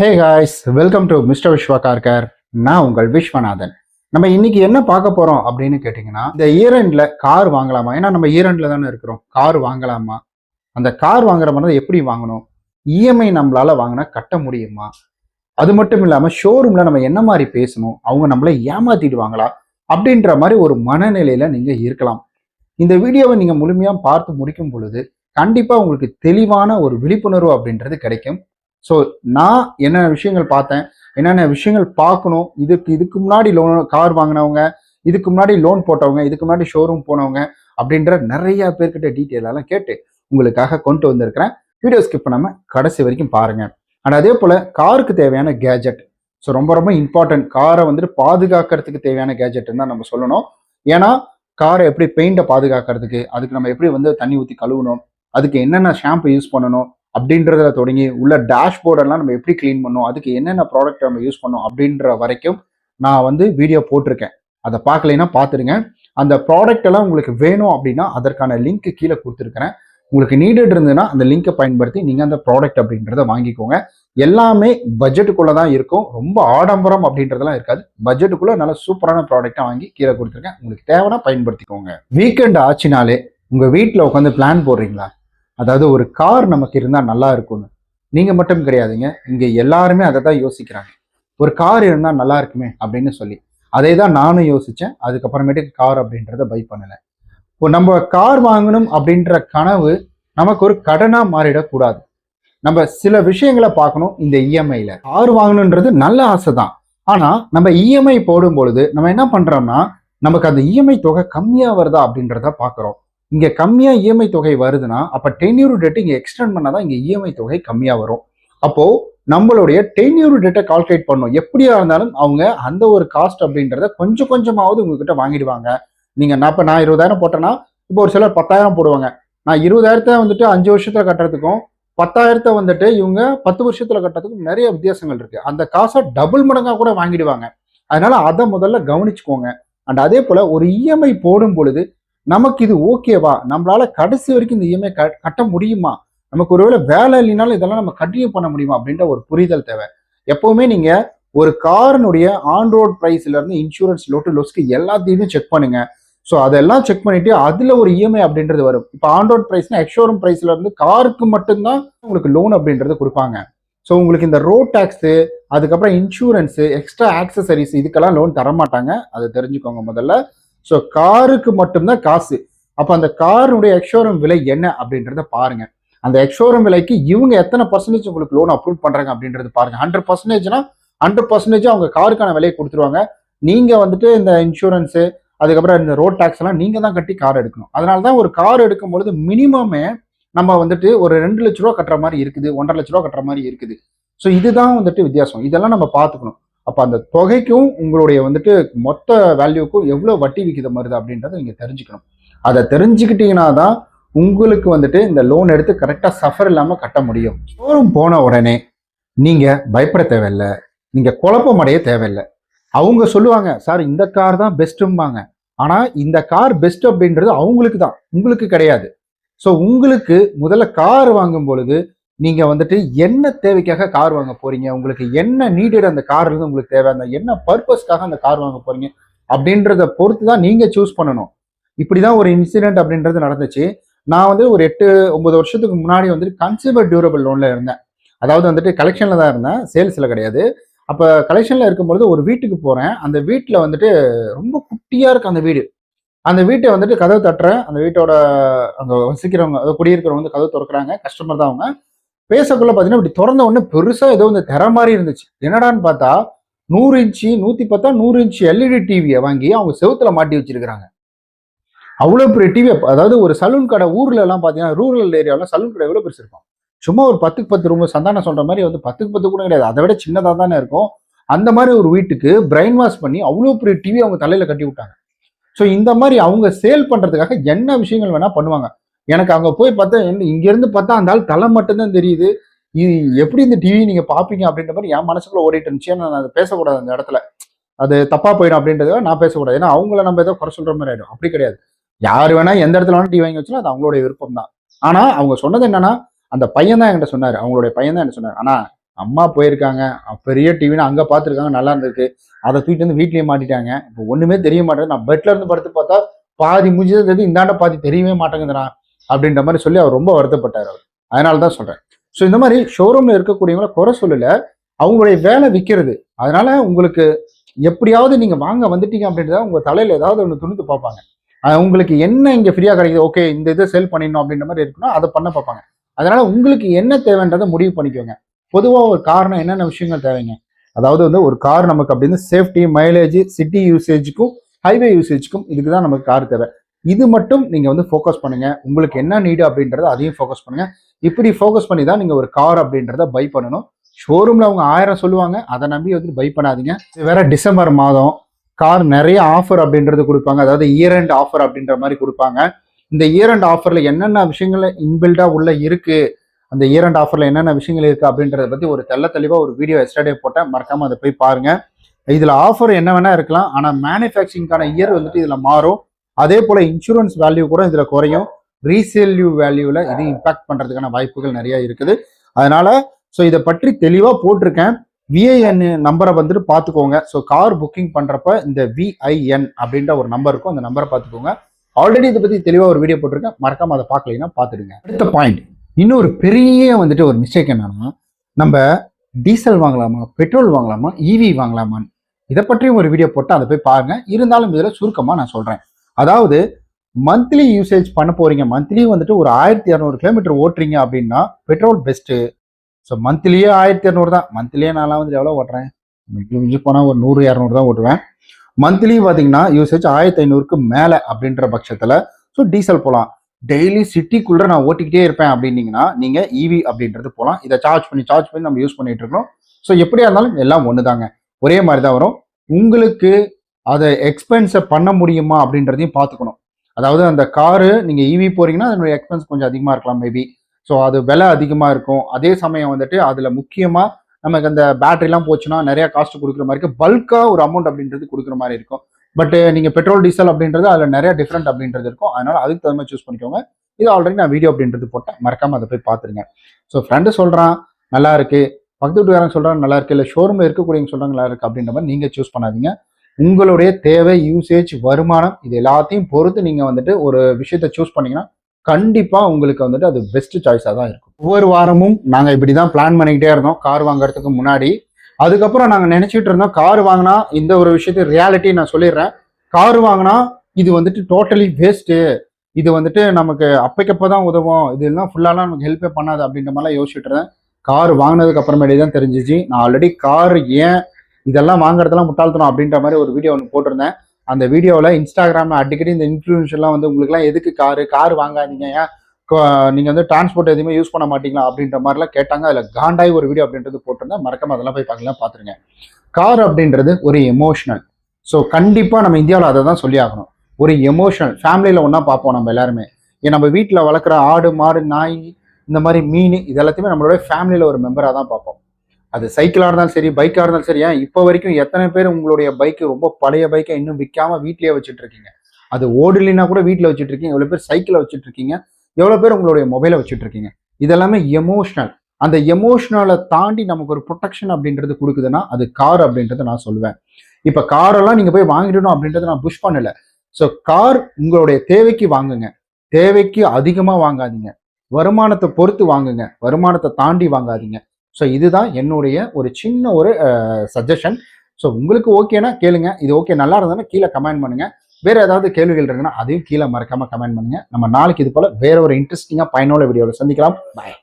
Hey guys welcome to mister Viswa Karkar நான் உங்கள் விஸ்வநாதன். நம்ம இன்னைக்கு என்ன பார்க்க போறோம் அப்படின்னு கேட்டிங்கன்னா இந்த ஈரண்டில் கார் வாங்கலாமா? ஏன்னா நம்ம ஈரண்டில் தானே இருக்கிறோம். கார் வாங்கலாமா? அந்த கார் வாங்குற மாதிரி எப்படி வாங்கணும்? இஎம்ஐ நம்மளால வாங்கினா கட்ட முடியுமா? அது மட்டும் இல்லாமல் ஷோரூமில் நம்ம என்ன மாதிரி பேசணும்? அவங்க நம்மளை ஏமாத்திடுவாங்களா? அப்படின்ற மாதிரி ஒரு மனநிலையில நீங்க இருக்கலாம். இந்த வீடியோவை நீங்க முழுமையா பார்த்து முடிக்கும் பொழுது கண்டிப்பா உங்களுக்கு தெளிவான ஒரு விழிப்புணர்வு அப்படின்றது கிடைக்கும். ஸோ நான் என்னென்ன விஷயங்கள் பார்த்தேன்? என்னென்ன விஷயங்கள் பார்க்கணும்? இதுக்கு இதுக்கு முன்னாடி லோன் கார் வாங்கினவங்க இதுக்கு முன்னாடி லோன் போட்டவங்க இதுக்கு முன்னாடி ஷோரூம் போனவங்க அப்படின்ற நிறைய பேர்கிட்ட டீட்டெயிலெல்லாம் கேட்டு உங்களுக்காக கொண்டு வந்திருக்கிறேன். வீடியோ ஸ்கிப் பண்ணாமல் கடைசி வரைக்கும் பாருங்கள் அண்ட் அதே போல் காருக்கு தேவையான கேஜெட் ஸோ ரொம்ப ரொம்ப இம்பார்ட்டன்ட் காரை வந்துட்டு பாதுகாக்கிறதுக்கு தேவையான கேஜெட்னு தான் நம்ம சொல்லணும். ஏன்னா காரை எப்படி பெயிண்டை பாதுகாக்கிறதுக்கு அதுக்கு நம்ம எப்படி வந்து தண்ணி ஊற்றி கழுவணும் அதுக்கு என்னென்ன ஷாம்பு யூஸ் பண்ணணும் அப்படின்றதுல தொடங்கி உள்ள டேஷ்போர்டெல்லாம் நம்ம எப்படி க்ளீன் பண்ணோம் அதுக்கு என்னென்ன ப்ராடக்ட் நம்ம யூஸ் பண்ணணும் அப்படின்ற வரைக்கும் நான் வந்து வீடியோ போட்டிருக்கேன். அதை பார்க்கலைன்னா பார்த்துருங்க அந்த ப்ராடக்ட் எல்லாம் உங்களுக்கு வேணும் அப்படின்னா அதற்கான லிங்க் கீழே கொடுத்துருக்கிறேன். உங்களுக்கு நீடட் இருந்ததுன்னா அந்த லிங்கை பயன்படுத்தி நீங்கள் அந்த ப்ராடக்ட் அப்படின்றத வாங்கிக்கோங்க. எல்லாமே பட்ஜெட்டுக்குள்ளே தான் இருக்கும். ரொம்ப ஆடம்பரம் அப்படின்றதெல்லாம் இருக்காது. பட்ஜெட்டுக்குள்ளே நல்ல சூப்பரான ப்ராடக்டாக வாங்கி கீழே கொடுத்துருக்கேன். உங்களுக்கு தேவைன்னா பயன்படுத்திக்கோங்க. வீக்கெண்ட் ஆச்சுனாலே உங்கள் வீட்டில் உட்காந்து பிளான் போடுறீங்களா? அதாவது ஒரு கார் நமக்கு இருந்தால் நல்லா இருக்கும்னு. நீங்கள் மட்டும் கிடையாதுங்க. இங்கே எல்லாருமே அதை தான் யோசிக்கிறாங்க. ஒரு கார் இருந்தால் நல்லா இருக்குமே அப்படின்னு சொல்லி. அதே தான் நானும் யோசித்தேன் அதுக்கப்புறமேட்டுக்கு கார் அப்படின்றத பை பண்ணலை. இப்போ நம்ம கார் வாங்கணும் அப்படின்ற கனவு நமக்கு ஒரு கடனாக மாறிடக்கூடாது. நம்ம சில விஷயங்களை பார்க்கணும் இந்த இஎம்ஐயில் கார் வாங்கணுன்றது நல்ல ஆசை தான் ஆனால் நம்ம இஎம்ஐ போடும் பொழுது நம்ம என்ன பண்ணுறோம்னா நமக்கு அந்த இஎம்ஐ தொகை கம்மியாக வருதா அப்படின்றத பார்க்குறோம். இங்கே கம்மியாக இஎம்ஐ தொகை வருதுன்னா அப்போ டென்யூர் டேட் இங்கே எக்ஸ்டெண்ட் பண்ணால் தான் இங்கே இஎம்ஐ தொகை கம்மியாக வரும். அப்போது நம்மளுடைய டென்யூர் டேட்டை கால்குலேட் பண்ணும். எப்படியா இருந்தாலும் அவங்க அந்த ஒரு காஸ்ட் அப்படின்றத கொஞ்சம் கொஞ்சமாவது உங்ககிட்ட வாங்கிடுவாங்க. நீங்கள் நான் இப்போ நான் இருபதாயிரம் போட்டேன்னா இப்போ ஒரு சிலர் பத்தாயிரம் போடுவாங்க. நான் இருபதாயிரத்தை வந்துட்டு அஞ்சு வருஷத்தில் கட்டுறதுக்கும் பத்தாயிரத்தை வந்துட்டு இவங்க பத்து வருஷத்தில் கட்டுறதுக்கும் நிறைய வித்தியாசங்கள் இருக்குது அந்த காசை டபுள் மடங்காக கூட வாங்கிடுவாங்க. அதனால் அதை முதல்ல கவனிச்சுக்கோங்க. அண்ட் அதே போல் ஒரு இஎம்ஐ போடும் பொழுது நமக்கு இது ஓகேவா நம்மளால கடைசி வரைக்கும் இந்த இஎம்ஐ கட்ட முடியுமா? நமக்கு ஒருவேளை வேலை இல்லைனாலும் இதெல்லாம் நம்ம கண்டினியூ பண்ண முடியுமா? அப்படின்ற ஒரு புரிதல் தேவை. எப்பவுமே நீங்க ஒரு காரினுடைய ஆன் ரோட் இருந்து இன்சூரன்ஸ் லோட்டு லோஸ்க்கு எல்லாத்தையுமே செக் பண்ணுங்க. ஸோ அதெல்லாம் செக் பண்ணிட்டு அதுல ஒரு இஎம்ஐ அப்படின்றது வரும். இப்போ ஆன் ரோட் எக்ஷோரூம் ப்ரைஸ்ல இருந்து காருக்கு மட்டும்தான் உங்களுக்கு லோன் அப்படின்றது கொடுப்பாங்க. ஸோ உங்களுக்கு இந்த ரோட் டேக்ஸு அதுக்கப்புறம் இன்சூரன்ஸு எக்ஸ்ட்ரா ஆக்சசரிஸ் இதுக்கெல்லாம் லோன் தர மாட்டாங்க அதை தெரிஞ்சுக்கோங்க முதல்ல. ஸோ காருக்கு மட்டும்தான் காசு. அப்போ அந்த காருடைய எக்ஷோரூம் விலை என்ன அப்படின்றத பாருங்க. அந்த எக்ஷோரூம் விலைக்கு இவங்க எத்தனை பர்சன்டேஜ் உங்களுக்கு லோன் அப்ரூவ் பண்றாங்க அப்படின்றது பாருங்க. ஹண்ட்ரட் பர்சன்டேஜ்னா ஹண்ட்ரட் பர்சன்டேஜ் அவங்க காருக்கான விலையை கொடுத்துருவாங்க. நீங்க வந்துட்டு இந்த இன்சூரன்ஸு அதுக்கப்புறம் இந்த ரோட் டேக்ஸ் எல்லாம் நீங்க தான் கட்டி கார் எடுக்கணும். அதனால தான் ஒரு கார் எடுக்கும் பொழுது மினிமமே நம்ம வந்துட்டு ஒரு ரெண்டு லட்ச ரூபா கட்டுற மாதிரி இருக்குது ஒன்றரை லட்ச ரூபா கட்டுற மாதிரி இருக்குது. ஸோ இதுதான் வந்துட்டு வித்தியாசம். இதெல்லாம் நம்ம பார்த்துக்கணும். அப்போ அந்த தொகைக்கும் உங்களுடைய வந்துட்டு மொத்த வேல்யூக்கும் எவ்வளோ வட்டி விகிதம் வருது அப்படின்றத நீங்கள் தெரிஞ்சுக்கணும். அதை தெரிஞ்சுக்கிட்டீங்கன்னா தான் உங்களுக்கு வந்துட்டு இந்த லோன் எடுத்து கரெக்டாக சஃபர் இல்லாமல் கட்ட முடியும். ஷோரூம் போன உடனே நீங்கள் பயப்பட தேவையில்லை. நீங்கள் குழப்பம் அடைய தேவையில்லை. அவங்க சொல்லுவாங்க சார் இந்த கார் தான் பெஸ்ட்டும்பாங்க ஆனால் இந்த கார் பெஸ்ட் அப்படின்றது அவங்களுக்கு தான் உங்களுக்கு கிடையாது. ஸோ உங்களுக்கு முதல்ல கார் வாங்கும் பொழுது நீங்க வந்துட்டு என்ன தேவைக்காக கார் வாங்க போறீங்க? உங்களுக்கு என்ன நீடட் அந்த கார் இருந்து உங்களுக்கு தேவை? அந்த என்ன பர்பஸ்க்காக அந்த கார் வாங்க போறீங்க? அப்படின்றத பொறுத்து தான் நீங்க சூஸ் பண்ணணும். இப்படிதான் ஒரு இன்சிடென்ட் அப்படின்றது நடந்துச்சு. நான் வந்து ஒரு எட்டு ஒன்பது வருஷத்துக்கு முன்னாடி வந்துட்டு கன்சியூமர் டியூரபிள் லோன்ல இருந்தேன். அதாவது வந்துட்டு கலெக்ஷன்ல தான் இருந்தேன். சேல்ஸ்ல கிடையாது. அப்ப கலெக்ஷன்ல இருக்கும்பொழுது ஒரு வீட்டுக்கு போறேன். அந்த வீட்டுல வந்துட்டு ரொம்ப குட்டியா இருக்கு அந்த வீடு. அந்த வீட்டை வந்துட்டு கதவு தட்டுறேன். அந்த வீட்டோட அங்க வசிக்கிறவங்க குடியிருக்கிறவங்க வந்து கதவு திறக்கிறாங்க. கஸ்டமர் தான் அவங்க. பேசக்குள்ள பார்த்தீங்கன்னா இப்படி திறந்த உடனே பெருசாக ஏதோ இந்த திற மாதிரி இருந்துச்சு. என்னடான்னு பார்த்தா நூறு இன்ச்சு நூற்றி பத்தா நூறு இன்ச்சு எல்இடி டிவியை வாங்கி அவங்க செவுத்துல மாட்டி வச்சிருக்கிறாங்க. அவ்வளோ பெரிய டிவி அதாவது ஒரு சலூன் கடை ஊர்ல எல்லாம் பார்த்தீங்கன்னா ரூரல் ஏரியாவில் சலூன் கடை எவ்வளோ பெருசு இருக்கும்? சும்மா ஒரு பத்துக்கு பத்து ரூம் சந்தானம் சொல்கிற மாதிரி வந்து பத்துக்கு பத்து கூட கிடையாது. அதை விட சின்னதாக தானே இருக்கும். அந்த மாதிரி ஒரு வீட்டுக்கு பிரெயின் வாஷ் பண்ணி அவ்வளோ பெரிய டிவி அவங்க தலையில் கட்டி விட்டாங்க. ஸோ இந்த மாதிரி அவங்க சேல் பண்ணுறதுக்காக என்ன விஷயங்கள் வேணால் பண்ணுவாங்க? எனக்கு அங்க போய் பார்த்தா இங்கேருந்து இங்க இருந்து பார்த்தா அந்த ஆள் தலை மட்டும்தான் தெரியுது. இது எப்படி இந்த டிவி நீங்க பாப்பீங்க அப்படின்ற மாதிரி என் மனசுக்குள்ள ஓடிட்டு இருந்துச்சு. ஏன்னா நான் அதை பேசக்கூடாது அந்த இடத்துல. அது தப்பா போயிடும் அப்படின்றத நான் பேசக்கூடாது. ஏன்னா அவங்கள நம்ம ஏதோ குறை சொல்ற மாதிரி ஆயிடும். அப்படி கிடையாது. யார் வேணா எந்த இடத்துல வேணா டிவி வாங்கி வச்சாலும் அது அவங்களுடைய விருப்பம் தான் ஆனா அவங்க சொன்னது என்னன்னா அந்த பையன் தான் என்கிட்ட சொன்னாரு. அவங்களுடைய பையன் தான் என்ன சொன்னாரு. ஆனா அம்மா போயிருக்காங்க. பெரிய டிவின்னு அங்கே பார்த்துருக்காங்க. நல்லா இருந்திருக்கு. அதை தூக்கிட்டு வந்து வீட்லயே மாட்டிட்டாங்க. இப்போ ஒண்ணுமே தெரிய மாட்டேங்குது. நான் பெட்ல இருந்து படுத்து பார்த்தா பாதி முடிஞ்சது இந்தாண்ட பாதி தெரியவே மாட்டேங்குதுடா. அப்படின்ற மாதிரி சொல்லி அவர் ரொம்ப வருத்தப்பட்டார் அவர். அதனால தான் சொல்கிறேன் ஸோ இந்த மாதிரி ஷோரூமில் இருக்கக்கூடியவங்கள குறை சொல்லலை. அவங்களுடைய வேலை விற்கிறது அதனால உங்களுக்கு எப்படியாவது நீங்கள் வாங்க வந்துட்டீங்க அப்படின்றத உங்கள் தலையில் ஏதாவது ஒன்று துணிந்து பார்ப்பாங்க. உங்களுக்கு என்ன இங்கே ஃப்ரீயாக கிடைக்குது? ஓகே இந்த இதை செல் பண்ணிடணும் அப்படின்ற மாதிரி இருக்குன்னா அதை பண்ண பார்ப்பாங்க. அதனால உங்களுக்கு என்ன தேவைன்றதை முடிவு பண்ணிக்கோங்க. பொதுவாக ஒரு காரணம் என்னென்ன விஷயங்கள் தேவைங்க? அதாவது வந்து ஒரு கார் நமக்கு அப்படின்னு சேஃப்டி மைலேஜ் சிட்டி யூசேஜுக்கும் ஹைவே யூசேஜுக்கும் இதுக்கு தான் நமக்கு கார் தேவை. இது மட்டும் நீங்கள் வந்து ஃபோக்கஸ் பண்ணுங்கள் உங்களுக்கு என்ன நீடு அப்படின்றத அதையும் ஃபோக்கஸ் பண்ணுங்கள் இப்படி ஃபோக்கஸ் பண்ணி தான் நீங்கள் ஒரு கார் அப்படின்றத பை பண்ணணும். ஷோரூமில் அவங்க ஆயிரம் சொல்லுவாங்க. அதை நம்பி வந்து பை பண்ணாதீங்க. வேற டிசம்பர் மாதம். கார் நிறைய ஆஃபர் அப்படின்றது கொடுப்பாங்க. அதாவது இயர் அண்ட் ஆஃபர் அப்படின்ற மாதிரி கொடுப்பாங்க. இந்த இயர் அண்ட் ஆஃபரில் என்னென்ன விஷயங்கள் இன்பில்டாக உள்ள இருக்குது அந்த இயர் அண்ட் ஆஃபரில் என்னென்ன விஷயங்கள் இருக்குது அப்படின்றத பற்றி ஒரு தெல்ல தெளிவாக ஒரு வீடியோ எஸ்டர்டே போட்டேன். மறக்காமல் அதை போய் பாருங்கள் இதில் ஆஃபர் என்ன வேணால் இருக்கலாம். ஆனால் மேனுஃபேக்சரிங்கான இயர் வந்துட்டு இதில் மாறும். அதே போல இன்சூரன்ஸ் வேல்யூ கூட இதுல குறையும். ரீசேல்யூ வேல்யூல இது இம்பாக்ட் பண்றதுக்கான வாய்ப்புகள் நிறைய இருக்குது. அதனால ஸோ இதை பற்றி தெளிவா போட்டிருக்கேன். விஐஎன் நம்பரை வந்துட்டு பார்த்துக்கோங்க. ஸோ கார் புக்கிங் பண்றப்ப இந்த விஐஎன் அப்படின்ற ஒரு நம்பர் இருக்கும். அந்த நம்பரை பார்த்துக்கோங்க. ஆல்ரெடி இதை பத்தி தெளிவா ஒரு வீடியோ போட்டிருக்கேன். மறக்காம அதை பார்க்கலைன்னா பார்த்துடுங்க. அடுத்த பாயிண்ட் இன்னொரு பெரிய வந்துட்டு ஒரு மிஸ்டேக் என்னன்னா நம்ம டீசல் வாங்கலாமா பெட்ரோல் வாங்கலாமா இவி வாங்கலாமான்னு. இதை பற்றியும் ஒரு வீடியோ போட்டு அதை போய் பாருங்க. இருந்தாலும் இதில் சுருக்கமாக நான் சொல்கிறேன் அதாவது மந்த்லி யூசேஜ் பண்ண போறீங்க. மந்த்லி வந்துட்டு ஒரு ஆயிரத்தி இரநூறு கிலோமீட்டர் ஓட்டுறீங்க அப்படின்னா பெட்ரோல் பெஸ்ட்டு ஸோ மந்த்லியே ஆயிரத்தி இரநூறு தான். மந்த்லியே நான்லாம் வந்து எவ்வளோ ஓட்டுறேன்? மிஞ்சி மிஞ்சி போனால் ஒரு நூறு இரநூறு தான் ஓட்டுவேன். மந்த்லி பார்த்தீங்கன்னா யூசேஜ் ஆயிரத்தி ஐநூறுக்கு மேலே அப்படின்ற பட்சத்தில் ஸோ டீசல் போகலாம் டெய்லி சிட்டிக்குள்ளே நான் ஓட்டிக்கிட்டே இருப்பேன் அப்படின்னீங்கன்னா நீங்கள் இவி அப்படின்றது போகலாம் இதை சார்ஜ் பண்ணி சார்ஜ் பண்ணி நம்ம யூஸ் பண்ணிகிட்டு இருக்கோம். ஸோ எப்படியா இருந்தாலும் எல்லாம் ஒன்று தாங்க ஒரே மாதிரி தான் வரும். உங்களுக்கு அதை எக்ஸ்பென்ஸை பண்ண முடியுமா அப்படின்றதையும் பார்த்துக்கணும். அதாவது அந்த காரு நீங்கள் இவி போறீங்கன்னா அதனுடைய எக்ஸ்பென்ஸ் கொஞ்சம் அதிகமாக இருக்கலாம் மேபி ஸோ அது விலை அதிகமாக இருக்கும். அதே சமயம் வந்துட்டு அதில் முக்கியமாக நமக்கு அந்த பேட்டரிலாம் போச்சுன்னா நிறையா காஸ்ட் கொடுக்குற மாதிரி இருக்குது பல்காக ஒரு அமௌண்ட் அப்படின்றது கொடுக்குற மாதிரி இருக்கும். பட் நீங்கள் பெட்ரோல் டீசல் அப்படின்றது அதில் நிறைய டிஃப்ரெண்ட் அப்படின்றது இருக்கும். அதனால் அதுக்கு தகுந்த மாதிரி சூஸ் பண்ணிக்கோங்க. இது ஆல்ரெடி நான் வீடியோ அப்படின்றது போட்டேன். மறக்காம அதை போய் பார்த்துருங்க. ஸோ ஃப்ரெண்டு சொல்கிறான் நல்லா இருக்குது பக்கத்து வீட்டுக்காரங்க சொல்கிறாங்க நல்லா இருக்குது இல்லை ஷோரூமில் இருக்கக்கூடியவங்க சொல்கிறாங்க நல்லா இருக்குது அப்படின்ற மாதிரி நீங்கள் சூஸ் பண்ணாதீங்க. உங்களுடைய தேவை யூசேஜ் வருமானம் இது எல்லாத்தையும் பொறுத்து நீங்கள் வந்துட்டு ஒரு விஷயத்தை சூஸ் பண்ணிங்கன்னா கண்டிப்பாக உங்களுக்கு வந்துட்டு அது பெஸ்ட் சாய்ஸாக தான் இருக்கும். ஒவ்வொரு வாரமும் நாங்கள் இப்படி தான் பிளான் பண்ணிக்கிட்டே இருந்தோம். கார் வாங்குறதுக்கு முன்னாடி. அதுக்கப்புறம் நாங்கள் நினச்சிட்டு இருந்தோம் கார் வாங்கினா இந்த ஒரு விஷயத்தை ரியாலிட்டி நான் சொல்லிடுறேன். கார் வாங்கினா இது வந்துட்டு டோட்டலி வேஸ்ட்டு இது வந்துட்டு நமக்கு அப்பைக்கப்போ தான் உதவும். இது எல்லாம் ஃபுல்லாலாம் நமக்கு ஹெல்ப்பே பண்ணாது அப்படின்ற மாதிரிலாம் யோசிச்சுட்டு இருந்தேன். கார் வாங்கினதுக்கு அப்புறமேலே தான் தெரிஞ்சிச்சு. நான் ஆல்ரெடி கார் ஏன் இதெல்லாம் வாங்குறதெல்லாம் முட்டாள்தனம் அப்படின்ற மாதிரி ஒரு வீடியோ ஒன்று போட்டிருந்தேன். அந்த வீடியோவில் இன்ஸ்டாகிராமில் அடிக்கடி இந்த இன்ஃப்ளூயன்ஸ்லாம் வந்து உங்களுக்குலாம் எதுக்கு காரு? கார் வாங்காதீங்க ஏன்? நீங்கள் வந்து டிரான்ஸ்போர்ட் எதுவுமே யூஸ் பண்ண மாட்டீங்களா? அப்படின்ற மாதிரிலாம் கேட்டாங்க. அதில் காண்டாய் ஒரு வீடியோ அப்படின்றது போட்டிருந்தேன். மறக்காம அதெல்லாம் போய் பார்க்கலாம் பார்த்துருங்க. கார் அப்படின்றது ஒரு எமோஷனல் ஸோ கண்டிப்பாக நம்ம இந்தியாவில் அதை தான் சொல்லி ஆகணும். ஒரு எமோஷனல் ஃபேமிலியில் ஒன்றா பார்ப்போம் நம்ம எல்லாருமே. ஏன் நம்ம வீட்டில் வளர்க்குற ஆடு மாடு நாய் இந்த மாதிரி மீன் இது எல்லாத்தையுமே நம்மளோட ஃபேமிலியில் ஒரு மெம்பராக தான் பார்ப்போம். அது சைக்கிளாக இருந்தாலும் சரி பைக்காக இருந்தாலும் சரி ஏன் இப்போ வரைக்கும் எத்தனை பேர் உங்களுடைய பைக்கு ரொம்ப பழைய பைக்கை இன்னும் விற்காம வீட்லேயே வச்சுட்டு இருக்கீங்க? அது ஓடலைன்னா கூட வீட்டில் வச்சுட்டு இருக்கீங்க எவ்வளோ பேர் சைக்கிளை வச்சுட்டு இருக்கீங்க எவ்வளோ பேர் உங்களுடைய மொபைலை வச்சுட்டு இருக்கீங்க? இதெல்லாமே எமோஷ்னல் அந்த எமோஷ்னலை தாண்டி நமக்கு ஒரு ப்ரொடெக்ஷன் அப்படின்றது கொடுக்குதுன்னா அது கார் அப்படின்றத நான் சொல்லுவேன் இப்போ காரெல்லாம் நீங்கள் போய் வாங்கிடணும் அப்படின்றத நான் புஷ் பண்ணலை. ஸோ கார் உங்களுடைய தேவைக்கு வாங்குங்க. தேவைக்கு அதிகமாக வாங்காதீங்க. வருமானத்தை பொறுத்து வாங்குங்க. வருமானத்தை தாண்டி வாங்காதீங்க. ஸோ இதுதான் என்னுடைய ஒரு சின்ன ஒரு சஜஷன் ஸோ உங்களுக்கு ஓகேனா கேளுங்க. இது ஓகே நல்லா இருந்ததுன்னா கீழே கமெண்ட் பண்ணுங்கள் வேறு ஏதாவது கேள்விகள் இருக்குன்னா அதையும் கீழே மறக்காமல் கமெண்ட் பண்ணுங்க. நம்ம நாளைக்கு இது போல் வேற ஒரு இன்ட்ரெஸ்டிங்காக பயனுள்ள வீடியோவில் சந்திக்கலாம். பாய்